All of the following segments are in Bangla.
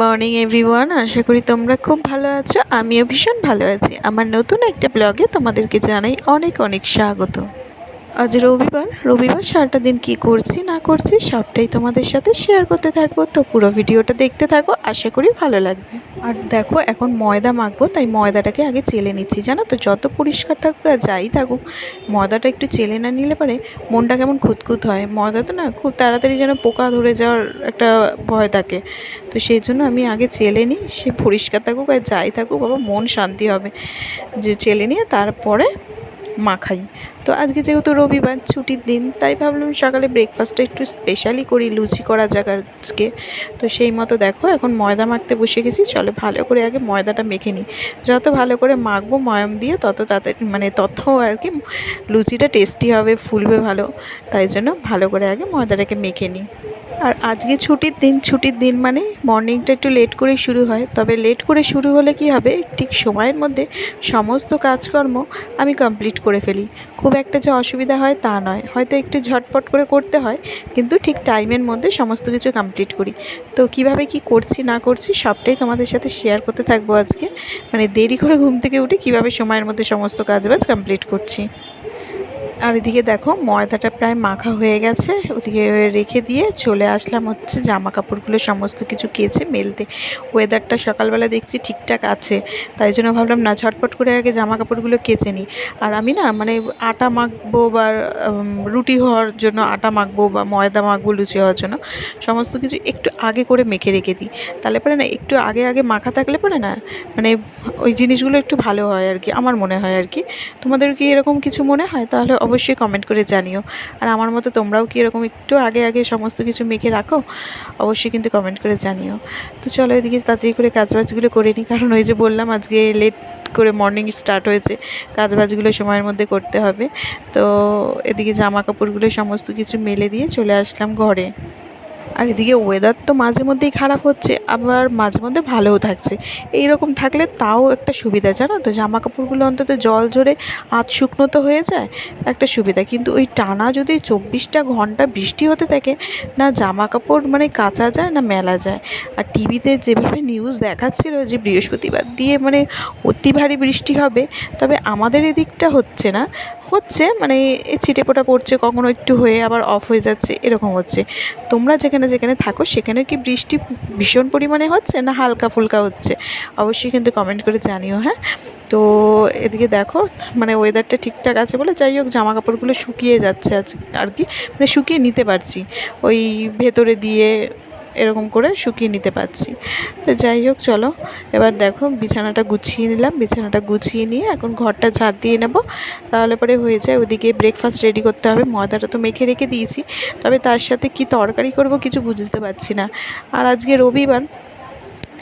মর্নিং এভরিওয়ান আশা করি তোমরা খুব ভালো আছো। আমিও ভীষণ ভালো আছি। আমার নতুন একটা ব্লগে তোমাদেরকে জানাই অনেক অনেক স্বাগত। আজ রবিবার রবিবার সারাটা দিন কি করছি, না করছি সবটাই তোমাদের সাথে শেয়ার করতে থাকব। তো পুরো ভিডিওটা দেখতে থাকো, আশা করি ভালো লাগবে। আর দেখো, এখন ময়দা মাখবো, তাই ময়দাটাকে আগে চেলে নিচ্ছি, জানো তো? যত পরিষ্কার থাকুক আর যাই থাকুক, ময়দাটা একটু চেলে না নিলে পারে মনটা কেমন খুঁতখুত হয়। ময়দা তো না, খুব তাড়াতাড়ি যেন পোকা ধরে যাওয়ার একটা ভয় থাকে। তো সেই জন্য আমি আগে চেলে নিই, সে পরিষ্কার থাকুক আর যাই থাকুক, বাবা মন শান্তি হবে। যে চেলে নিয়ে তারপরে মাখাই। তো আজকে যেহেতু রবিবার ছুটির দিন, তাই ভাবলাম সকালে ব্রেকফাস্টটা একটু স্পেশালি করি, লুচি করা যাক আজকে। তো সেই মতো দেখো, এখন ময়দা মাখতে বসে গেছি, চলো ভালো করে আগে ময়দাটা মেখে নিই। যত ভালো করে মাখবো ময়ম দিয়ে, তত তাতে মানে তত আর কি লুচিটা টেস্টি হবে, ফুলবে ভালো। তাই জন্য ভালো করে আগে ময়দাটাকে মেখে নিই। আর আজকে ছুটির দিন ছুটির দিন মানে মর্নিংটা একটু লেট করেই শুরু হয়। তবে লেট করে শুরু হলে কি হবে? ঠিক সময়ের মধ্যে সমস্ত কাজকর্ম আমি কমপ্লিট করে ফেলি। খুব একটা যে অসুবিধা হয় তা নয়। হয়তো একটু ঝটপট করে করতে হয়, কিন্তু ঠিক টাইমের মধ্যে সমস্ত কিছু কমপ্লিট করি। তো কীভাবে কি করছি, না করছি সবটাই তোমাদের সাথে শেয়ার করতে থাকব আজকে। মানে দেরি করে ঘুম থেকে উঠে কীভাবে সময়ের মধ্যে সমস্ত কাজবাজ কমপ্লিট করছি। আর এদিকে দেখো, ময়দাটা প্রায় মাখা হয়ে গেছে। ওদিকে রেখে দিয়ে চলে আসলাম হচ্ছে জামা কাপড়গুলো সমস্ত কিছু কেচে মেলতে। ওয়েদারটা সকালবেলা দেখছি ঠিকঠাক আছে, তাই জন্য ভাবলাম না ঝটপট করে আগে জামা কাপড়গুলো কেচে নিই। আর আমি না মানে আটা মাখবো বা রুটি হওয়ার জন্য আটা মাখবো বা ময়দা মাখবো, লুচি হওয়ার জন্য সমস্ত কিছু একটু আগে করে মেখে রেখে দিই। তাহলে পরে না একটু আগে আগে মাখা থাকলে পরে না মানে ওই জিনিসগুলো একটু ভালো হয় আর কি, আমার মনে হয় আর কি। তোমাদের কি এরকম কিছু মনে হয়? তাহলে অবশ্যই কমেন্ট করে জানিও। আর আমার মতো তোমরাও কি এরকম একটু আগে আগে সমস্ত কিছু মেখে রাখো? অবশ্যই কিন্তু কমেন্ট করে জানিও। তো চলো এদিকে তাড়াতাড়ি করে কাজবাজগুলো করে নিই, কারণ ওই যে বললাম আজকে লেট করে মর্নিং স্টার্ট হয়েছে, কাজবাজগুলো সময়ের মধ্যে করতে হবে। তো এদিকে জামা কাপড়গুলো সমস্ত কিছু মেলে দিয়ে চলে আসলাম ঘরে। আর এদিকে ওয়েদার তো মাঝে মধ্যেই খারাপ হচ্ছে, আবার মাঝে মধ্যে ভালোও থাকছে। এই রকম থাকলে তাও একটা সুবিধা, জানো তো? জামা কাপড়গুলো অন্তত জল ঝরে আধ শুকনো তো হয়ে যায়, একটা সুবিধা। কিন্তু ওই টানা যদি চব্বিশটা ঘণ্টা বৃষ্টি হতে থাকে, না জামা কাপড় মানে কাচা যায়, না মেলা যায়। আর টিভিতে যেভাবে নিউজ দেখাচ্ছিল যে বৃহস্পতিবার দিয়ে মানে অতি ভারী বৃষ্টি হবে, তবে আমাদের এদিকটা হচ্ছে না। হচ্ছে মানে ছিটে ফোটা পড়ছে, কখনো একটু হয়ে আবার অফ হয়ে যাচ্ছে, এরকম হচ্ছে। তোমরা যেখানে যেখানে থাকো, সেখানে কি বৃষ্টি ভীষণ পরিমাণে হচ্ছে না হালকা ফুলকা হচ্ছে? অবশ্যই কিন্তু কমেন্ট করে জানিও হ্যাঁ? তো এদিকে দেখো মানে ওয়েদারটা ঠিকঠাক আছে বলে যাই হোক জামা কাপড়গুলো শুকিয়ে যাচ্ছে আজ, আর কি মানে শুকিয়ে নিতে পারছি। ওই ভেতরে দিয়ে এরকম করে শুকিয়ে নিতে পারছি। তো যাই হোক, চলো। এবার দেখো, বিছানাটা গুছিয়ে নিলাম। বিছানাটা গুছিয়ে নিয়ে এখন ঘরটা ঝাঁট দিয়ে নেব। তাহলে পরে হয়ে যায়, ওদিকে ব্রেকফাস্ট রেডি করতে হবে। ময়দাটা তো মেখে রেখে দিয়েছি। তবে তার সাথে কি তরকারি করব কিছু বুঝতে পারছি না। আর আজকে রবিবার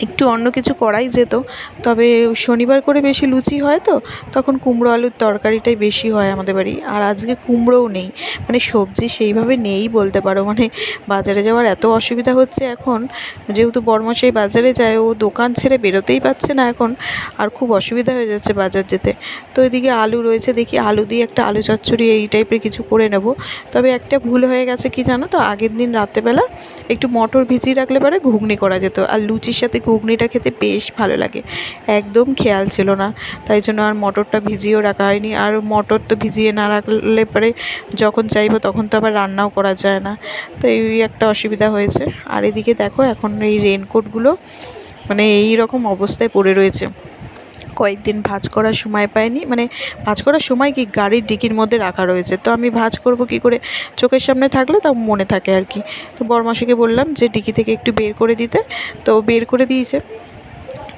একটু অন্য কিছু করাই যেত। তবে শনিবার করে বেশি লুচি হয় তো, তখন কুমড়ো আলুর তরকারিটাই বেশি হয় আমাদের বাড়ি। আর আজকে কুমড়োও নেই। মানে সবজি সেইভাবে নেই বলতে পারো। মানে বাজারে যাওয়ার এত অসুবিধা হচ্ছে এখন, যেহেতু বর্মশাই বাজারে যায়, ও দোকান ছেড়ে বেরোতেই পারছে না এখন। আর খুব অসুবিধা হয়ে যাচ্ছে বাজার যেতে। তো এদিকে আলু রয়েছে, দেখি আলু দিয়ে একটা আলু চচ্চড়ি এই টাইপের কিছু করে নেব। তবে একটা ভুল হয়ে গেছে কি জানো তো? আগের দিন রাত্রেবেলা একটু মটর ভিজিয়ে রাখলে পরে ঘুগনি করা যেত। আর লুচির সাথে ঘুগনিটা খেতে বেশ ভালো লাগে। একদম খেয়াল ছিল না। তাই জন্য আর মটরটা ভিজিয়েও রাখা হয়নি। আর মটর তো ভিজিয়ে না রাখলে পরে যখন চাইব তখন তো আবার রান্নাও করা যায় না। তো এই একটা অসুবিধা হয়েছে। আর এদিকে দেখো এখন এই রেনকোটগুলো মানে এই রকম অবস্থায় পড়ে রয়েছে। কয়েকদিন ভাজ করার সময় পাইনি। মানে ভাজ করার সময় কি গাড়ির ডিকির মধ্যে রাখা রয়েছে? তো আমি ভাজ করব কি করে? চোখের সামনে থাকলে তাও মনে থাকে আর কি। তো বরমাসিকে বললাম যে ডিকি থেকে একটু বের করে দিতে। তো বের করে দিয়েছে।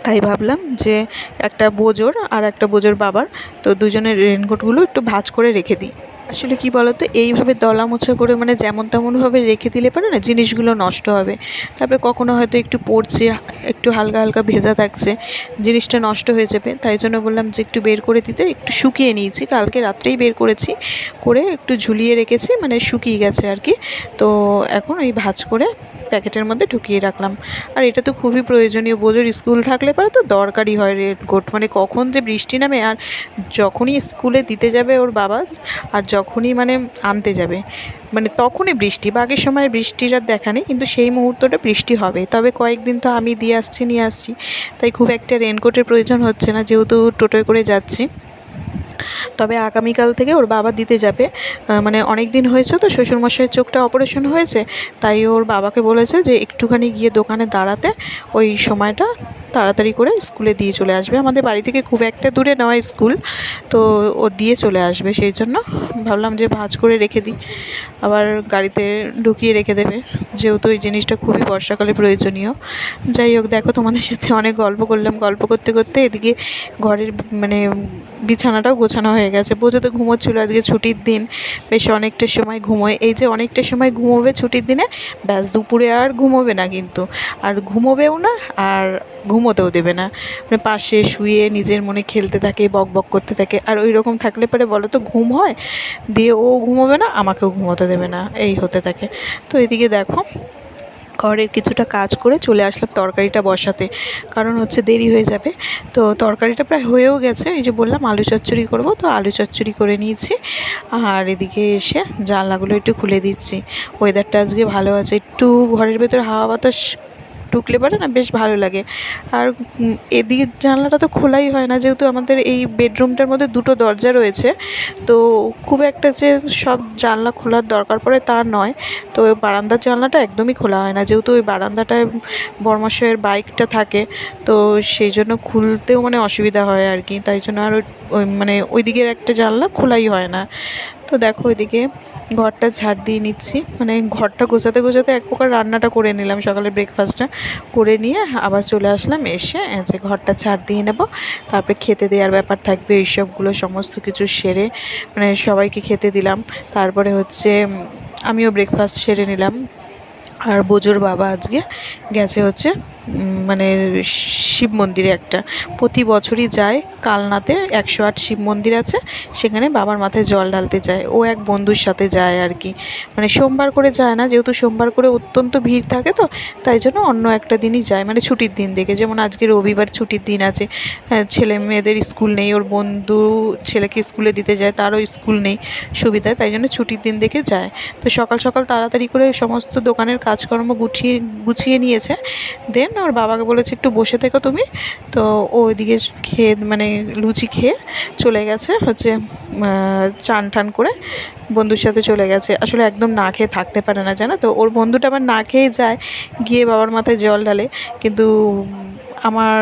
তাই ভাবলাম যে একটা বোজোর আর একটা বোজোর বাবার। তো দুজনের রেনকোটগুলো একটু ভাজ করে রেখে দিই। আসলে কি বলতো, এইভাবে দলা মোছা করে মানে যেমন তেমনভাবে রেখে দিলে পারে না জিনিসগুলো নষ্ট হবে। তারপরে কখনো হয়তো একটু পড়ছে, একটু হালকা হালকা ভেজা থাকছে, জিনিসটা নষ্ট হয়ে যাবে। তাই জন্য বললাম যে একটু বের করে দিতে, একটু শুকিয়ে নিয়েছি। কালকে রাত্রেই বের করেছি, করে একটু ঝুলিয়ে রেখেছি মানে শুকিয়ে গেছে আর কি। তো এখন ওই ভাজ করে প্যাকেটের মধ্যে ঢুকিয়ে রাখলাম। আর এটা তো খুবই প্রয়োজনীয়। বোঝোর স্কুল থাকলে পরে তো দরকারই হয় রেনকোট মানে কখন যে বৃষ্টি নামে আর যখনই স্কুলে দিতে যাবে ওর বাবা আর যখনই মানে আনতে যাবে। মানে তখনই বৃষ্টি। বাকির সময় বৃষ্টির আর দেখা নেই, কিন্তু সেই মুহূর্তটা বৃষ্টি হবে। তবে কয়েকদিন তো আমি দিয়ে আসছি, নিয়ে আসছি। তাই খুব একটা রেনকোটের প্রয়োজন হচ্ছে না। যেহেতু টোটোয় করে যাচ্ছি। তবে আগামীকাল থেকে ওর বাবা দিতে যাবে। মানে অনেক দিন হয়েছে তো শ্বশুরমশাইয়ের চোখটা অপারেশন হয়েছে, তাই ওর বাবাকে বলেছে যে একটুখানি গিয়ে দোকানে দাঁড়াতে ওই সময়টা তাড়াতাড়ি করে স্কুলে দিয়ে চলে আসবে। আমাদের বাড়ি থেকে খুব একটা দূরে নয় স্কুল, তো ও দিয়ে চলে আসবে সেই জন্য। ভাবলাম যে ভাঁজ করে রেখে দিই। আবার গাড়িতে ঢুকিয়ে রেখে দেবে। যেহেতু এই জিনিসটা খুবই বর্ষাকালে প্রয়োজনীয়। যাই হোক, দেখো তোমাদের সাথে অনেক গল্প করলাম। গল্প করতে করতে এদিকে ঘরের মানে বিছানাটাও গোছানো হয়ে গেছে। বোঝো তো ঘুমোচ্ছিলো আজকে ছুটির দিন। বেশ অনেকটা সময় ঘুমোয়। এই যে অনেকটা সময় ঘুমোবে ছুটির দিনে, ব্যাস দুপুরে আর ঘুমোবে না কিন্তু। আর ঘুমোবেও না, আর ঘুমোতেও দেবে না। মানে পাশে শুয়ে নিজের মনে খেলতে থাকে, বক বক করতে থাকে। আর ওই রকম থাকলে পরে বলো তো ঘুম হয়? দিয়ে ও ঘুমোবে না, আমাকেও ঘুমোতে দেবে না। এই হতে থাকে। তো এদিকে দেখো, ঘরের কিছুটা কাজ করে চলে আসলাম তরকারিটা বসাতে। কারণ হচ্ছে দেরি হয়ে যাবে। তো তরকারিটা প্রায় হয়েও গেছে। এই যে বললাম, আলু চচ্চড়ি করব। তো আলু চচ্চড়ি করে নিয়েছি। আর এদিকে এসে জানলাগুলো একটু খুলে দিচ্ছি। ওয়েদারটা আজকে ভালো আছে। একটু ঘরের ভেতরে হাওয়া বাতাস ঢুকলে পরে না বেশ ভালো লাগে। আর এদিকের জানলাটা তো খোলাই হয় না, যেহেতু আমাদের এই বেডরুমটার মধ্যে দুটো দরজা রয়েছে। তো খুব একটা যে সব জানলা খোলার দরকার পড়ে তা নয়। তো বারান্দার জানলাটা একদমই খোলা হয় না, যেহেতু ওই বারান্দাটায় বর্মশয়ের বাইকটা থাকে। তো সেই জন্য খুলতেও মানে অসুবিধা হয় আর কি, তাই জন্য আর ওই মানে ওই দিকের একটা জানলা খোলাই হয় না। তো দেখো ওইদিকে ঘরটা ঝাড় দিয়ে নিচ্ছি। মানে ঘরটা গোছাতে গোছাতে এক প্রকার রান্নাটা করে নিলাম সকালে ব্রেকফাস্টটা করে নিয়ে আবার চলে আসলাম এসে যে ঘরটা ঝাড় দিয়ে নেব। তারপরে খেতে দেওয়ার ব্যাপার থাকবে এইসবগুলো সমস্ত কিছু সেরে মানে সবাইকে খেতে দিলাম। তারপরে হচ্ছে আমিও ব্রেকফাস্ট সেরে নিলাম। আর বোজোর বাবা আজকে গেছে হচ্ছে মানে শিব মন্দিরে একটা। প্রতি বছরই যায় কালনাতে, একশো আট শিব মন্দির আছে, সেখানে বাবার মাথায় জল ঢালতে যায়। ও এক বন্ধুর সাথে যায় আর কি। মানে সোমবার করে যায় না, যেহেতু সোমবার করে অত্যন্ত ভিড় থাকে তো, তাই জন্য অন্য একটা দিনই যায়। মানে ছুটির দিন দেখে, যেমন আজকে রবিবার ছুটির দিন আছে হ্যাঁ ছেলে মেয়েদের স্কুল নেই, ওর বন্ধু ছেলেকে স্কুলে দিতে যায়, তারও স্কুল নেই সুবিধায়, তাই জন্য ছুটির দিন দেখে যায়। তো সকাল সকাল তাড়াতাড়ি করে সমস্ত দোকানের কাজকর্ম গুছিয়ে গুছিয়ে নিয়েছে। দেন ওর বাবাকে বলেছে একটু বসে থেকো তুমি। তো ও ওইদিকে খেয়ে মানে লুচি খেয়ে চলে গেছে, হচ্ছে চান টান করে বন্ধুর সাথে চলে গেছে। আসলে একদম না খেয়ে থাকতে পারে না, জানো তো? ওর বন্ধুটা আবার না খেয়ে যায়, গিয়ে বাবার মাথায় জল ঢালে। কিন্তু আমার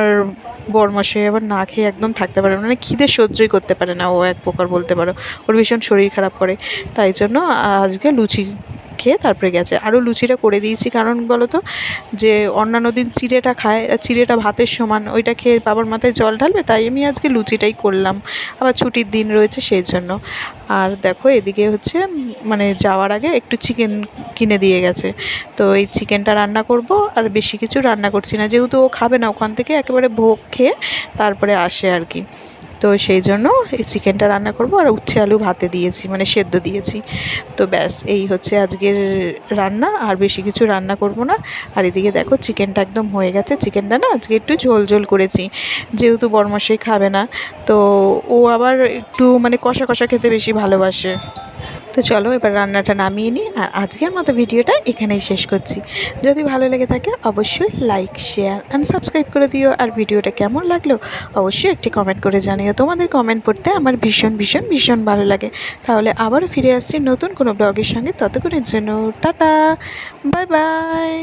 বরমশাই আবার না খেয়ে একদম থাকতে পারে না। মানে খিদে সহ্যই করতে পারে না, ও এক প্রকার বলতে পারো। ওর ভীষণ শরীর খারাপ করে। তাই জন্য আজকে লুচি খেয়ে তারপরে গেছে। আরও লুচিটা করে দিয়েছি, কারণ বলো তো যে অন্যান্য দিন চিড়েটা খায়, চিড়েটা ভাতের সমান, ওইটা খেয়ে বাবার মাথায় জল ঢালবে, তাই আমি আজকে লুচিটাই করলাম। আবার ছুটির দিন রয়েছে সেই জন্য। আর দেখো এদিকে হচ্ছে মানে যাওয়ার আগে একটু চিকেন কিনে দিয়ে গেছে। তো এই চিকেনটা রান্না করব, আর বেশি কিছু রান্না করছি না। যেহেতু ও খাবে না, ওখান থেকে একেবারে ভোগ খেয়ে তারপরে আসে আর কি। তো সেই জন্য এই চিকেনটা রান্না করব আর উচ্ছে আলু ভাতে দিয়েছি মানে সেদ্ধ দিয়েছি। তো ব্যাস, এই হচ্ছে আজকের রান্না, আর বেশি কিছু রান্না করব না। আর এদিকে দেখো চিকেনটা একদম হয়ে গেছে। চিকেনটা না আজকে একটু ঝোল ঝোল করেছি, যেহেতু বরমাসেই খাবে না। তো ও আবার একটু মানে কষা কষা খেতে বেশি ভালোবাসে। তো চলো এবার রান্নাটা নামিয়ে নিই আর আজকের মতো ভিডিওটা এখানেই শেষ করছি। যদি ভালো লেগে থাকে অবশ্যই লাইক শেয়ার অ্যান্ড সাবস্ক্রাইব করে দিও। আর ভিডিওটা কেমন লাগল অবশ্যই একটি কমেন্ট করে জানিও। তোমাদের কমেন্ট পড়তে আমার ভীষণ ভীষণ ভীষণ ভালো লাগে। তাহলে আবারও ফিরে আসছি নতুন কোনো ব্লগের সঙ্গে। ততক্ষণের জন্য টাটা বাই বাই